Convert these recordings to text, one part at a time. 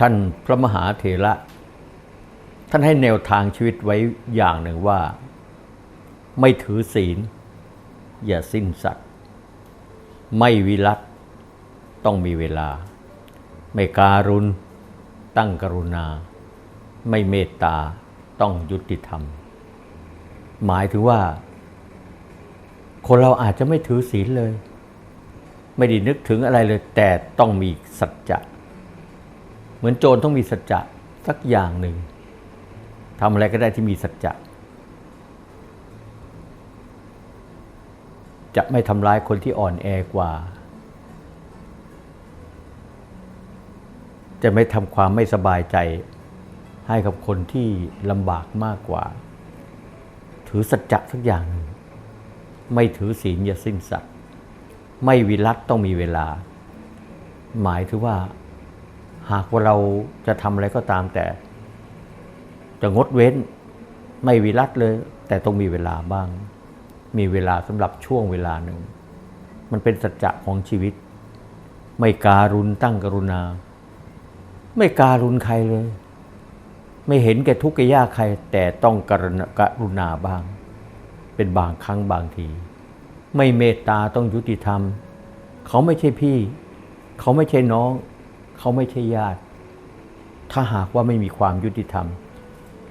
ท่านพระมหาเถระ ท่านให้แนวทางชีวิตไว้อย่างหนึ่งว่า ไม่ถือศีล อย่าสิ้นสัตว์ไม่วิรัตต้องมีเวลา ไม่การุณ ตั้งกรุณา ไม่เมตตาต้องยุติธรรม หมายถึงว่า คนเราอาจจะไม่ถือศีลเลย ไม่ได้นึกถึงอะไรเลย แต่ต้องมีสัจจะ มือนโจรต้องมีสัจจะสักอย่างหนึ่งทำอะไรก็ได้ที่มีสัจจะ จะไม่ทำร้ายคนที่อ่อนแอกว่า จะไม่ทำความไม่สบายใจให้กับคนที่ลำบากมากกว่า ถือสัจจะสักอย่างหนึ่งไม่ถือศีลอย่าสิ้นสัตว์ไม่วิรัตต้องมีเวลา หมายถึงว่า หากว่าเราจะทำอะไรก็ตามแต่ จะงดเว้นไม่วิรัตเลย แต่ต้องมีเวลาบ้าง มีเวลาสำหรับช่วงเวลาหนึ่ง มันเป็นสัจจะของชีวิต ไม่การุณตั้งกรุณา ไม่การุณใครเลย ไม่เห็นแก่ทุกข์แก่ยากใคร แต่ต้องกรุณากรุณาบ้าง เป็นบางครั้งบางที ไม่เมตตาต้องยุติธรรม เขาไม่ใช่พี่ เขาไม่ใช่น้อง เขาไม่ใช่ญาติ ถ้าหากว่าไม่มีความยุติธรรม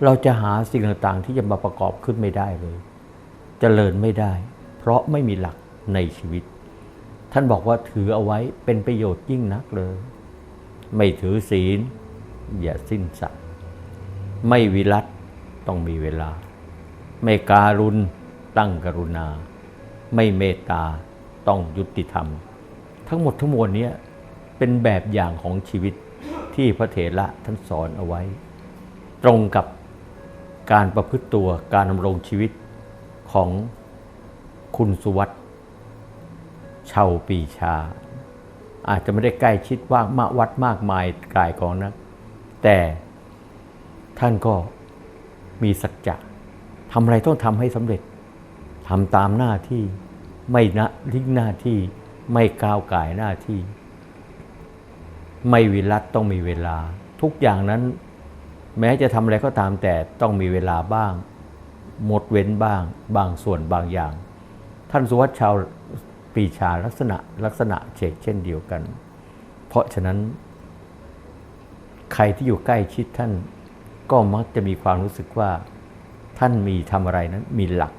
เราจะหาสิ่งต่างๆ ที่จะมาประกอบขึ้นไม่ได้เลยจเจริญไม่ได้ เพราะไม่มีหลักในชีวิต ท่านบอกว่าถือเอาไว้เป็นประโยชน์ยิ่งนักเลย ไม่ถือศีล อย่าสิ้นสัตว์ไม่วิรัตต้องมีเวลา ไม่การุณตั้งกรุณา ไม่เมตตาต้องยุติธรรม ทั้งหมดทั้งมวลนี้ เป็นแบบอย่างของชีวิตที่พระเถระท่านสอนเอาไว้ ตรงกับการประพฤติตัวการดำรงชีวิตของคุณสุวัตเชาวปีชา อาจจะไม่ได้ใกล้ชิดว่ามาวัดมากมายกายกองนะ แต่ท่านก็มีสัจจะทำอะไรต้องทำให้สำเร็จทำตามหน้าที่ไม่นะทิ้งหน้าที่ไม่ก้าวไก่หน้าที่ ไม่วิรัตต้องมีเวลา ทุกอย่างนั้น แม้จะทำอะไรก็ตามแต่ต้องมีเวลาบ้าง หมดเว้นบ้าง บางส่วนบางอย่าง ท่านสุวัชชาวปีชาลักษณะลักษณะเชกเช่นเดียวกัน เพราะฉะนั้น ใครที่อยู่ใกล้ชิดท่านก็มักจะมีความรู้สึกว่า ท่านมีทำอะไรนั้นมีหลัก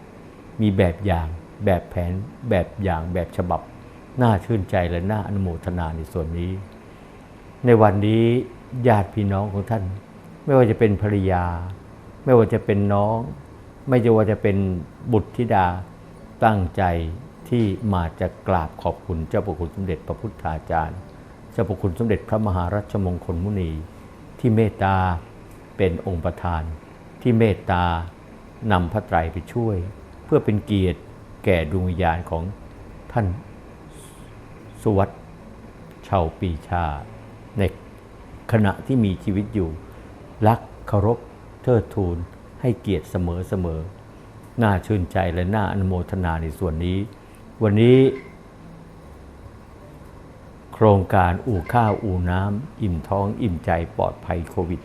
มีแบบอย่างแบบแผนแบบอย่างแบบฉบับ น่าชื่นใจและน่าอนุโมทนาในส่วนนี้ ในวันนี้ญาติพี่น้องของท่าน ไม่ว่าจะเป็นภรรยา ไม่ว่าจะเป็นน้อง ไม่ว่าจะเป็นบุตรธิดาตั้งใจที่มาจะกราบขอบคุณเจ้าประคุณสมเด็จพระพุทธาจารย์ เจ้าประคุณสมเด็จพระมหารัชมงคลมุนี ที่เมตตาเป็นองค์ประธาน ที่เมตตานำพระไตรไปช่วย เพื่อเป็นเกียรติแก่ดวงวิญญาณของท่านสุวัตชาปีชา ในขณะที่มีชีวิตอยู่ รักเคารพเทิดทูน ให้เกียรติเสมอเสมอน่าชื่นใจและน่าอนุโมทนาในส่วนนี้ วันนี้ โครงการอู่ข้าวอู่น้ำอิ่มท้องอิ่มใจปลอดภัยโควิด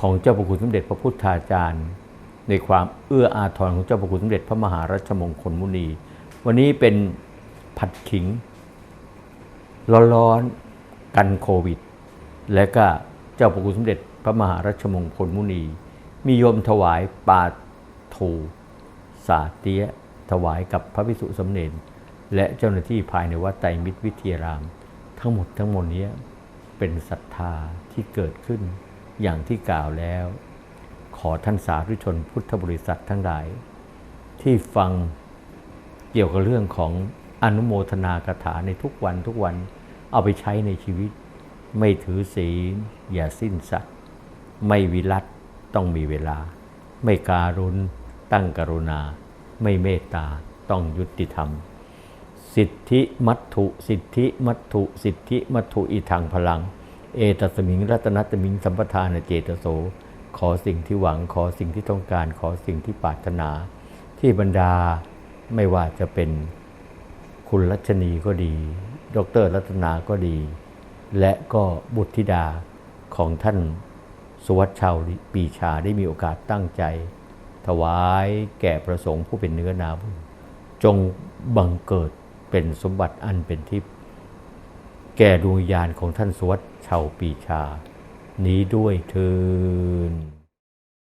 ของเจ้าพระคุณสมเด็จพระพุทธาจารย์ ในความเอื้ออาทรของเจ้าพระคุณสมเด็จพระมหารัชมงคลมุนี วันนี้เป็นผัดขิงร้อนๆ กันโควิด และก็เจ้าพระคุณสมเด็จพระมหารัชมงคลมุนี มีโยมถวายปาถูสาเตียถวายกับพระพิสุสมเนนและเจ้าหน้าที่ภายในวัดไตรมิตรวิทยาราม ทั้งหมดทั้งหมดนี้เป็นศรัทธาที่เกิดขึ้นอย่างที่กล่าวแล้ว ขอท่านสาธุชนพุทธบริษัททั้งหลาย ที่ฟังเกี่ยวกับเรื่องของอนุโมทนากถาในทุกวันทุกวัน เอาไปใช้ในชีวิต ไม่ถือศีล อย่าสิ้นสัตว์ไม่วิรัตต้องมีเวลา ไม่การุณตั้งกรุณา ไม่เมตตาต้องยุติธรรม สิทธิมัตถุ สิทธิมัตถุ สิทธิมัตถุอีทางพลัง เอตสมิงรัตนัตมิงสัมปทานเจตโส ขอสิ่งที่หวังขอสิ่งที่ต้องการขอสิ่งที่ปรารถนา ที่บรรดาไม่ว่าจะเป็นคุณรัชนีก็ดี ดรรัตนาก็ดี และก็บุตรธิดาของท่านสุวัชชาวปีชาได้มีโอกาสตั้งใจ ถวายแก่ประสงค์ผู้เป็นเนื้อนาบุญจงบังเกิดเป็นสมบัติอันเป็นทิพย์แก่ดวงวิญญาณของท่านสุวัชชาวปีชา นี้ด้วยเทิน